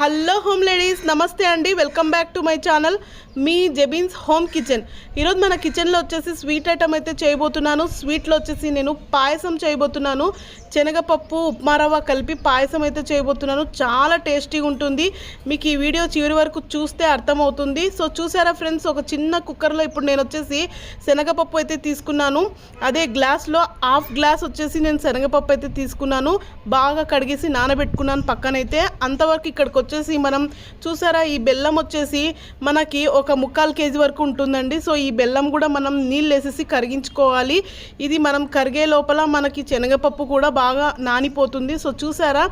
Hello home ladies నమస్తే అండి. Welcome back to my channel. Me Jebins home kitchen. ఈరోజు మన కిచెన్లో వచ్చేసి స్వీట్ ఐటమ్ అయితే చేయబోతున్నాను. స్వీట్లో వచ్చేసి నేను పాయసం చేయబోతున్నాను. శనగపప్పు ఉప్మా రవ్వ కలిపి పాయసం అయితే చేయబోతున్నాను. చాలా టేస్టీగా ఉంటుంది. మీకు ఈ వీడియో చివరి వరకు చూస్తే అర్థమవుతుంది. సో చూసారా ఫ్రెండ్స్ ఒక చిన్న కుక్కర్లో ఇప్పుడు నేను వచ్చేసి శనగపప్పు అయితే తీసుకున్నాను. అదే గ్లాస్లో హాఫ్ గ్లాస్ వచ్చేసి నేను శనగపప్పు అయితే తీసుకున్నాను. బాగా కడిగేసి నానబెట్టుకున్నాను పక్కనైతే. అంతవరకు ఇక్కడికి వచ్చేసి మనం చూసారా ఈ బెల్లం వచ్చేసి మనకి ఒక ముక్కాలు కేజీ వరకు ఉంటుందండి. సో ఈ బెల్లం కూడా మనం నీళ్ళు వేసేసి కరిగించుకోవాలి. ఇది మనం కరిగే లోపల మనకి శనగపప్పు కూడా బాగా నానిపోతుంది. సో చూసారా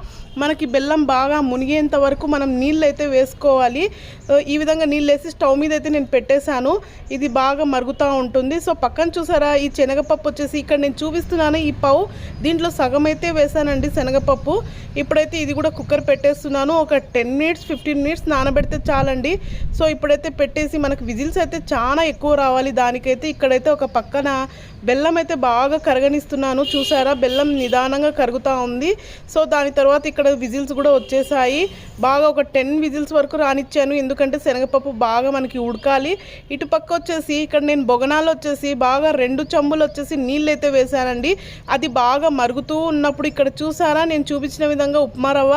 మనకి బెల్లం బాగా మునిగేంత వరకు మనం నీళ్ళు అయితే వేసుకోవాలి ఈ విధంగా నీళ్ళు వేసి స్టవ్ మీద అయితే నేను పెట్టేశాను. ఇది బాగా మరుగుతూ ఉంటుంది. సో పక్కన చూసారా ఈ శనగపప్పు వచ్చేసి ఇక్కడ నేను చూపిస్తున్నాను. ఈ పావు దీంట్లో సగం అయితే వేసానండి శనగపప్పు. ఇప్పుడైతే ఇది కూడా కుక్కర్ పెట్టేస్తున్నాను. ఒక టెన్ మినిట్స్ ఫిఫ్టీన్ మినిట్స్ నానబెడితే చాలండి. సో ఇప్పుడైతే పెట్టేసి మనకు విజిల్స్ అయితే చాలా ఎక్కువ రావాలి. దానికైతే ఇక్కడైతే ఒక పక్కన బెల్లం అయితే బాగా కరగనిస్తున్నాను. చూసారా? బెల్లం నిదానంగా కరుగుతూ ఉంది. సో దాని తర్వాత ఇక్కడ విజిల్స్ కూడా వచ్చేసాయి. బాగా ఒక టెన్ విజిల్స్ వరకు రానిచ్చాను. ఎందుకంటే శనగపప్పు బాగా మనకి ఉడకాలి. ఇటు పక్క వచ్చేసి ఇక్కడ నేను బొగనాలు వచ్చేసి బాగా రెండు చెంబులు వచ్చేసి నీళ్ళు అయితే వేశానండి. అది బాగా మరుగుతూ ఉన్నప్పుడు ఇక్కడ చూసారా? నేను చూపించిన విధంగా ఉప్మా రవ్వ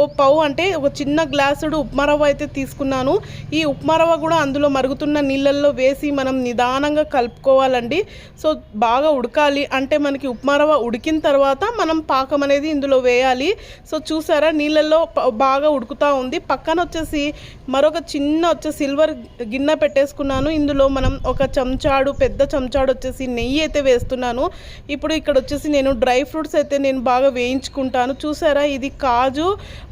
ఓ పౌ అంటే ఒక చిన్న చిన్న గ్లాసుడు ఉప్మా రవ్వ అయితే తీసుకున్నాను. ఈ ఉప్మా రవ్వ కూడా అందులో మరుగుతున్న నీళ్ళల్లో వేసి మనం నిదానంగా కలుపుకోవాలండి. సో బాగా ఉడకాలి. అంటే మనకి ఉప్మా రవ్వ ఉడికిన తర్వాత మనం పాకం అనేది ఇందులో వేయాలి. సో చూసారా? నీళ్ళల్లో బాగా ఉడుకుతూ ఉంది. పక్కన వచ్చేసి మరొక చిన్న వచ్చే సిల్వర్ గిన్నె పెట్టేసుకున్నాను. ఇందులో మనం ఒక చెంచాడు పెద్ద చెంచాడు వచ్చేసి నెయ్యి అయితే వేస్తున్నాను. ఇప్పుడు ఇక్కడ వచ్చేసి నేను డ్రై ఫ్రూట్స్ అయితే నేను బాగా వేయించుకుంటాను. చూసారా? ఇది కాజు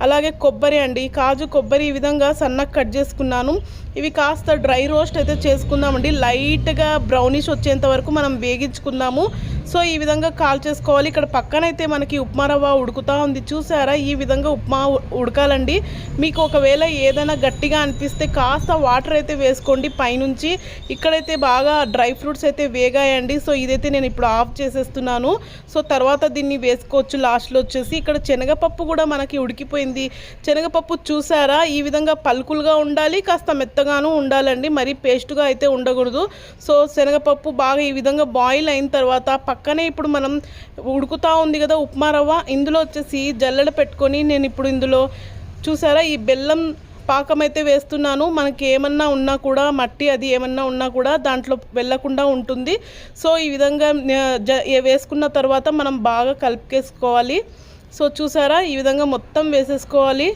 అలాగే కొబ్బరి అండి. కాజు కొబ్బరి ఈ విధంగా సన్నగా కట్ చేసుకున్నాను. ఇవి కాస్త డ్రై రోస్ట్ అయితే చేసుకుందామండి. లైట్గా బ్రౌనిష్ వచ్చేంత వరకు మనం వేగించుకుందాము. సో ఈ విధంగా కాల్ చేసుకోవాలి. ఇక్కడ పక్కనైతే మనకి ఉప్మా రవ్వ ఉడుకుతా ఉంది. చూసారా? ఈ విధంగా ఉప్మా ఉడకాలండి. మీకు ఒకవేళ ఏదైనా గట్టిగా అనిపిస్తే కాస్త వాటర్ అయితే వేసుకోండి పైనుంచి. ఇక్కడైతే బాగా డ్రై ఫ్రూట్స్ అయితే వేగాయండి. సో ఇదైతే నేను ఇప్పుడు ఆఫ్ చేసేస్తున్నాను. సో తర్వాత దీన్ని వేసుకోవచ్చు. లాస్ట్లో వచ్చేసి ఇక్కడ శనగపప్పు కూడా మనకి ఉడికిపోయింది. శనగపప్పు చూసారా? ఈ విధంగా పలుకులుగా ఉండాలి. కాస్త మెత్త మెత్తగాను ఉండాలండి. మరీ పేస్ట్గా అయితే ఉండకూడదు. సో శనగపప్పు బాగా ఈ విధంగా బాయిల్ అయిన తర్వాత పక్కనే ఇప్పుడు మనం ఉడుకుతా ఉంది కదా ఉప్మా రవ్వ. ఇందులో వచ్చేసి జల్లెడ పెట్టుకొని నేను ఇప్పుడు ఇందులో చూసారా ఈ బెల్లం పాకం అయితే వేస్తున్నాను. మనకి ఏమన్నా ఉన్నా కూడా మట్టి అది ఏమన్నా ఉన్నా కూడా దాంట్లో వెళ్ళకుండా ఉంటుంది. సో ఈ విధంగా జ వేసుకున్న తర్వాత మనం బాగా కలిపేసుకోవాలి సో చూసారా ఈ విధంగా మొత్తం వేసేసుకోవాలి.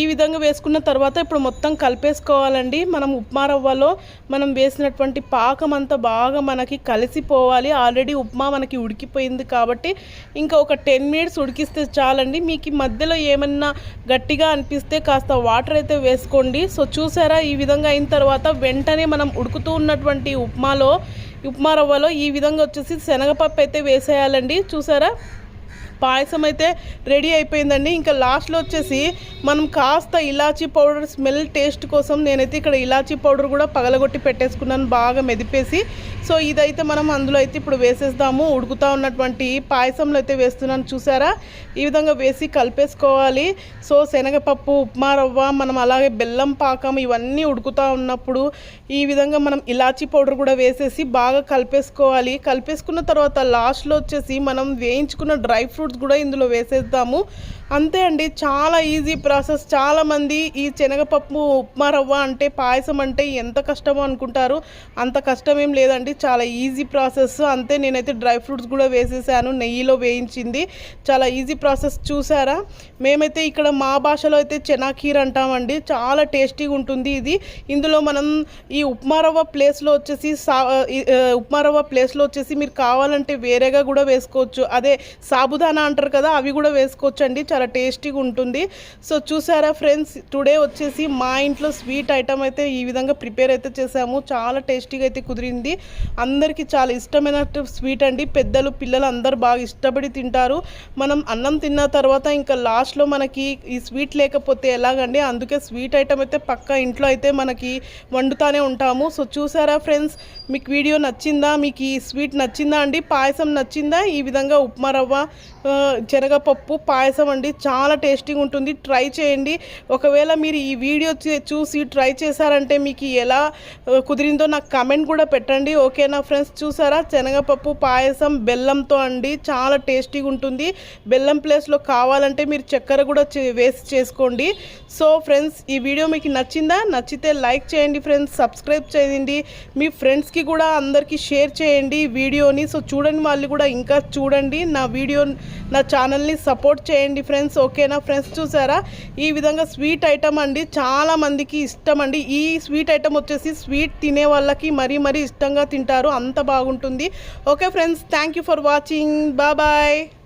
ఈ విధంగా వేసుకున్న తర్వాత ఇప్పుడు మొత్తం కలిపేసుకోవాలండి. మనం ఉప్మా రవ్వలో మనం వేసినటువంటి పాకం అంతా బాగా మనకి కలిసిపోవాలి. ఆల్రెడీ ఉప్మా మనకి ఉడికిపోయింది కాబట్టి ఇంకా ఒక టెన్ మినిట్స్ ఉడికిస్తే చాలండి. మీకు ఈ మధ్యలో ఏమన్నా గట్టిగా అనిపిస్తే కాస్త వాటర్ అయితే వేసుకోండి. సో చూసారా? ఈ విధంగా అయిన తర్వాత వెంటనే మనం ఉడుకుతూ ఉన్నటువంటి ఉప్మాలో ఉప్మా రవ్వలో ఈ విధంగా వచ్చేసి శనగపప్పు అయితే వేసేయాలండి. చూసారా? పాయసం అయితే రెడీ అయిపోయిందండి. ఇంకా లాస్ట్లో వచ్చేసి మనం కాస్త ఇలాచీ పౌడర్ స్మెల్ టేస్ట్ కోసం నేనైతే ఇక్కడ ఇలాచీ పౌడర్ కూడా పగలగొట్టి పెట్టేసుకున్నాను బాగా మెదిపేసి. సో ఇదైతే మనం అందులో అయితే ఇప్పుడు వేసేద్దాము. ఉడుకుతా ఉన్నటువంటి పాయసంలో అయితే వేస్తున్నాను చూసారా? ఈ విధంగా వేసి కలిపేసుకోవాలి. సో శనగపప్పు ఉప్మా రవ్వ మనం అలాగే బెల్లం పాకం ఇవన్నీ ఉడుకుతూ ఉన్నప్పుడు ఈ విధంగా మనం ఇలాచీ పౌడర్ కూడా వేసేసి బాగా కలిపేసుకోవాలి. కలిపేసుకున్న తర్వాత లాస్ట్లో వచ్చేసి మనం వేయించుకున్న డ్రై ఫ్రూట్స్ ఫ్రూట్స్ కూడా ఇందులో వేసేద్దాము. అంతే అండి చాలా ఈజీ ప్రాసెస్ చాలామంది ఈ శనగపప్పు ఉప్మా రవ్వ అంటే పాయసం అంటే ఎంత కష్టమో అనుకుంటారు. అంత కష్టం ఏం లేదండి చాలా ఈజీ ప్రాసెస్ అంతే నేనైతే డ్రై ఫ్రూట్స్ కూడా వేసేసాను నెయ్యిలో వేయించింది. చాలా ఈజీ ప్రాసెస్ చూసారా? మేమైతే ఇక్కడ మా భాషలో అయితే చెనాకీర్ అంటామండి. చాలా టేస్టీగా ఉంటుంది ఇది. ఇందులో మనం ఈ ఉప్మా రవ్వ ప్లేస్లో వచ్చేసి సా ఉప్మా రవ్వ ప్లేస్లో వచ్చేసి మీరు కావాలంటే వేరేగా కూడా వేసుకోవచ్చు. అదే సాబుదానా అంటారు కదా అవి కూడా వేసుకోవచ్చు అండి చాలా టేస్టీగా ఉంటుంది. సో చూసారా ఫ్రెండ్స్ టుడే వచ్చేసి మా ఇంట్లో స్వీట్ ఐటమ్ అయితే ఈ విధంగా ప్రిపేర్ అయితే చేసాము. చాలా టేస్టీగా అయితే కుదిరింది. అందరికీ చాలా ఇష్టమైన స్వీట్ అండి. పెద్దలు పిల్లలు అందరు బాగా ఇష్టపడి తింటారు. మనం అన్నం తిన్న తర్వాత ఇంకా లాస్ట్లో మనకి ఈ స్వీట్ లేకపోతే ఎలాగండి? అందుకే స్వీట్ ఐటమ్ అయితే పక్కా ఇంట్లో అయితే మనకి వండుతానే ఉంటాము. సో చూసారా ఫ్రెండ్స్ మీకు వీడియో నచ్చిందా? మీకు ఈ స్వీట్ నచ్చిందా అండి? పాయసం నచ్చిందా? ఈ విధంగా ఉప్మా రవ్వ శనగపప్పు పాయసం అండి. చేసుకోండి చాలా టేస్టీగా ఉంటుంది. ట్రై చేయండి. ఒకవేళ మీరు ఈ వీడియో చూసి ట్రై చేశారంటే మీకు ఎలా కుదిరిందో నాకు కమెంట్ కూడా పెట్టండి. ఓకేనా ఫ్రెండ్స్ చూసారా? శనగపప్పు పాయసం బెల్లంతో అండి. చాలా టేస్టీగా ఉంటుంది. బెల్లం ప్లేస్లో కావాలంటే మీరు చక్కెర కూడా చే- వేసి చేసుకోండి. సో ఫ్రెండ్స్ ఈ వీడియో మీకు నచ్చిందా? నచ్చితే లైక్ చేయండి ఫ్రెండ్స్. సబ్స్క్రైబ్ చేయండి. మీ ఫ్రెండ్స్కి కూడా అందరికీ షేర్ చేయండి వీడియోని. సో చూడండి వాళ్ళు కూడా ఇంకా చూడండి. నా వీడియో నా ఛానల్ని సపోర్ట్ చేయండి ఫ్రెండ్స్. ఫ్రెండ్స్ ఓకేనా? ఫ్రెండ్స్ చూసారా? ఈ విధంగా స్వీట్ ఐటమ్ అండి. చాలా మందికి ఇష్టం అండి. ఈ స్వీట్ ఐటమ్ వచ్చేసి స్వీట్ తినే వాళ్ళకి మరీ మరీ ఇష్టంగా తింటారు. అంత బాగుంటుంది. Okay friends thank you for watching. Bye.